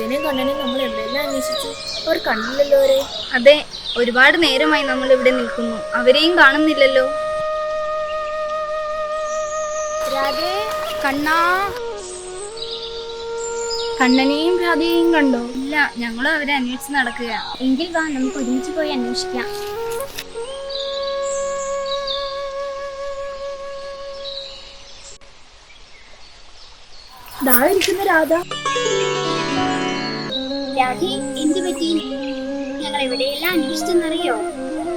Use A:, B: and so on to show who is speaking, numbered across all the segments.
A: രാധേനെയും കണ്ണനെയും നമ്മൾ എവിടെയെല്ലാം അന്വേഷിച്ചു? അവർ കണ്ടില്ലല്ലോ അവരെ.
B: അതെ ഒരുപാട് നേരമായി നമ്മൾ ഇവിടെ നിൽക്കുന്നു. അവരെയും കാണുന്നില്ലല്ലോ. രാധേ കണ്ണാ. കണ്ണനെയും രാധയെയും കണ്ടോ? ഇല്ല ഞങ്ങളും അവരെ അന്വേഷിച്ച് നടക്കുക
C: എങ്കിൽ വാ നമുക്ക് ഒരുമിച്ച് പോയി അന്വേഷിക്കാം.
A: ദാ ഇരിക്കുന്ന രാധ.
C: രാധേ എന്ത് പറ്റി ഞങ്ങൾ എവിടെയെല്ലാം അന്വേഷിച്ചെന്നറിയോ?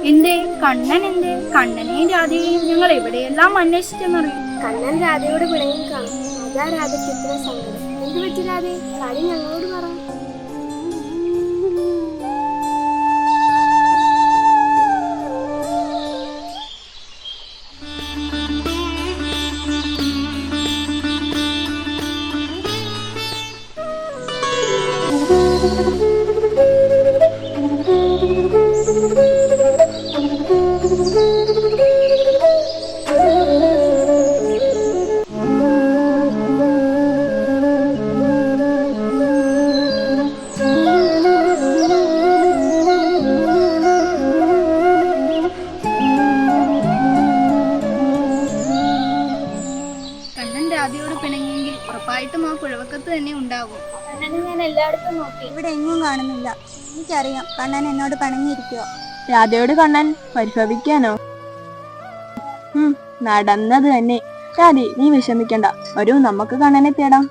B: എന്തേ? കണ്ണൻ എന്തേ? കണ്ണനെയും രാധയെയും ഞങ്ങൾ എവിടെയെല്ലാം അന്വേഷിച്ചെന്നറിയും?
A: കണ്ണൻ രാധയോട് പിണങ്ങി കാണും. അതാ രാധയ്ക്ക് ഇത്ര സങ്കടം. എന്ത് പറ്റി രാധേ? കാര്യം ഞങ്ങളോട് പറ.
B: ഉണ്ടാകും.
C: കണ്ണനെ ഞാൻ എല്ലായിടത്തും നോക്കി.
D: ഇവിടെ എങ്ങും കാണുന്നില്ല. എനിക്കറിയാം കണ്ണൻ എന്നോട് പണങ്ങിയിരിക്കുക
E: രാധയോട് കണ്ണൻ പരിഭവിക്കാനോ ഉം നടന്നത് തന്നെ. രാധി നീ വിഷമിക്കണ്ട. വരൂ നമുക്ക് കണ്ണനെ തേടാം.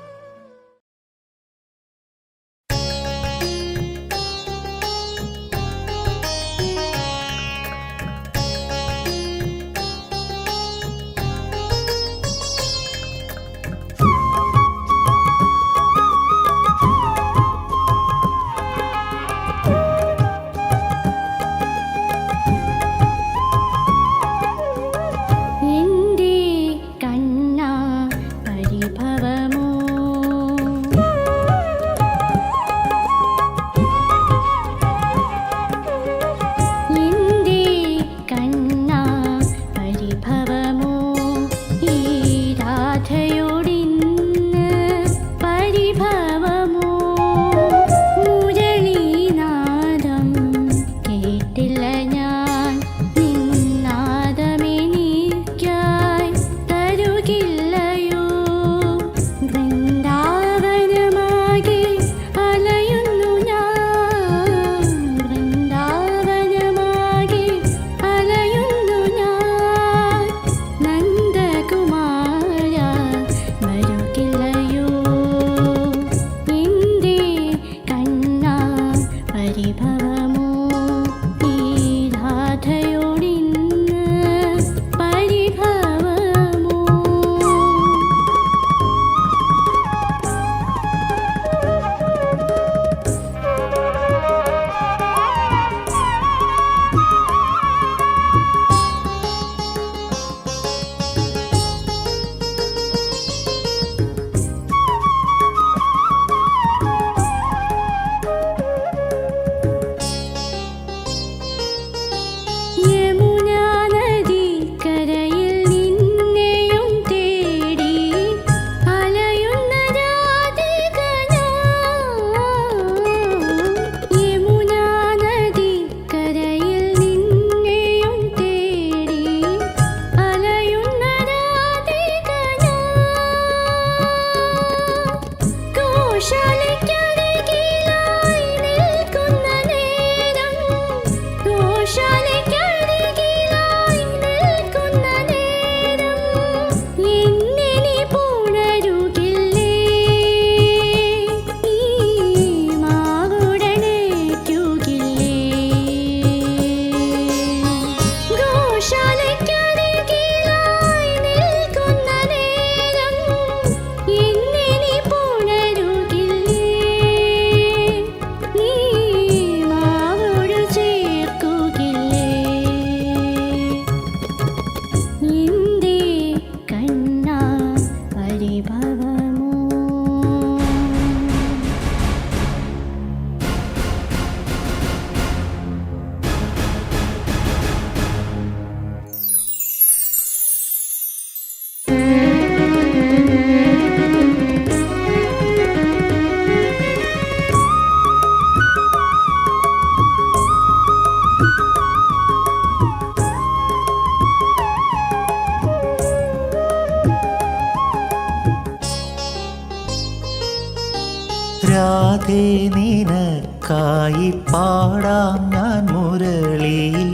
F: രാധേ നിനക്കായി പാടാം ഞാൻ മുരളിയിൽ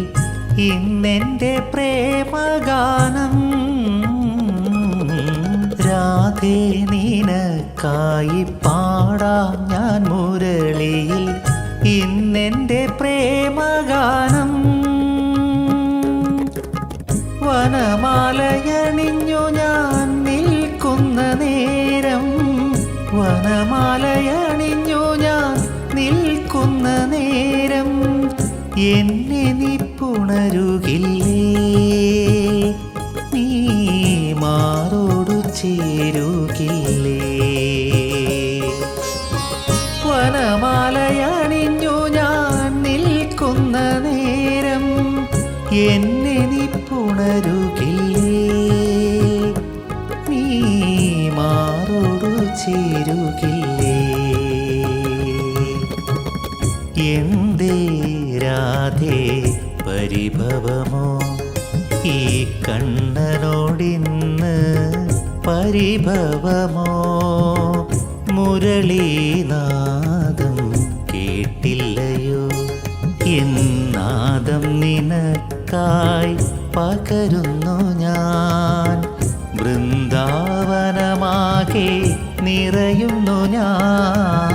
F: ഇന്നെന്റെ പ്രേമഗാനം രാധേ നിനക്കായി പാടാം ഞാൻ മുരളിയിൽ ഇന്നെന്റെ പ്രേമഗാനം വനമാലയണിഞ്ഞു ഞാൻ നിൽക്കുന്ന നേരം വനമാലയണിഞ്ഞു ഞാൻ നിൽക്കുന്ന നേരം എന്നെ നീ പുണരുകില്ലേ? നീ മാറോടു ചേരുകില്ലേ? വനമാലയണിഞ്ഞു ഞാൻ നിൽക്കുന്ന നേരം എന്നെ നീ പുണരുകില്ലേ? നീ മാറോടു ചേരുകില്ലേ? എന്തേ രാധേ പരിഭവമോ? ഈ കണ്ണനോടിന്ന് പരിഭവമോ? മുരളീനാദം കേട്ടില്ലയോ? എന്നാദം നിനക്കായി പകരുന്നു ഞാൻ. വൃന്ദാവനമാകെ നിറയുന്നു ഞാൻ.